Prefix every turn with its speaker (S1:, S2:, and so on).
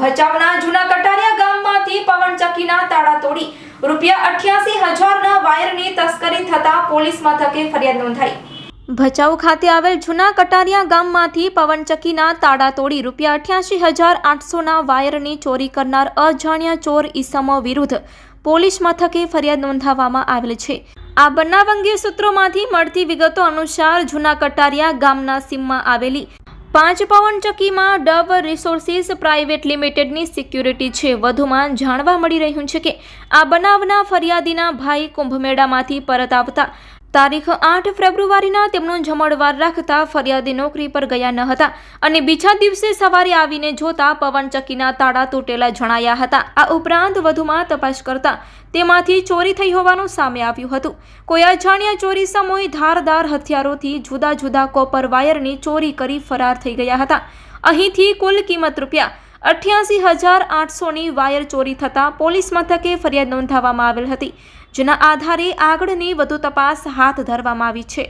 S1: ભચાવના જૂના કટારિયા ગામમાંથી પવનચક્કીના તાળા તોડી રૂપિયા અઠ્યાસી હજારના વાયરની તસ્કરી થતા પોલીસ મથકે ફરિયાદ નોંધાઈ. ભચાઉ ખાતે આવેલ જૂના કટારિયા ગામમાંથી પવનચકીના તાળા તોડી રૂપિયા અઠ્યાસી હજાર આઠસોના વાયરની ચોરી કરનાર અજાણ્યા ચોર ઈસમો વિરુદ્ધ પોલીસ મથકે ફરિયાદ નોંધાવવામાં આવેલ છે. આ બનાવ અંગે સૂત્રોમાંથી મળતી વિગતો અનુસાર જૂના કટારિયા ગામના સીમમાં આવેલી પાંચ પવન ચક્કીમાં ડવ રિસોર્સિસ પ્રાઇવેટ લિમિટેડની સિક્યુરિટી છે. વધુમાં જાણવા મળી રહ્યું છે કે આ બનાવના ફરિયાદીના ભાઈ કુંભમેળામાંથી પરત આવતા તારીખ આઠ ફેબ્રુઆરીના તેમનો જમણવાર રાખતા ફરિયાદી નોકરી પર ગયા ન હતા અને બીજા દિવસે સવારે આવીને જોતા પવનચક્કીના તાળા તૂટેલા જણાયા હતા. આ ઉપરાંત વધુમાં તપાસ કરતા તેમાંથી ચોરી થઈ હોવાનું સામે આવ્યું હતું. કોઈ અજાણ્યા ચોરી સમૂહ ધારદાર હથિયારોથી જુદા જુદા કોપર વાયરની ચોરી કરી ફરાર થઈ ગયા હતા. અહીંથી કુલ કિંમત રૂપિયા અઠ્યાસી હજાર આઠસોની વાયર ચોરી થતાં પોલીસ મથકે ફરિયાદ નોંધાવવામાં આવેલ હતી, જેના આધારે આગળની વધુ તપાસ હાથ ધરવામાં આવી છે.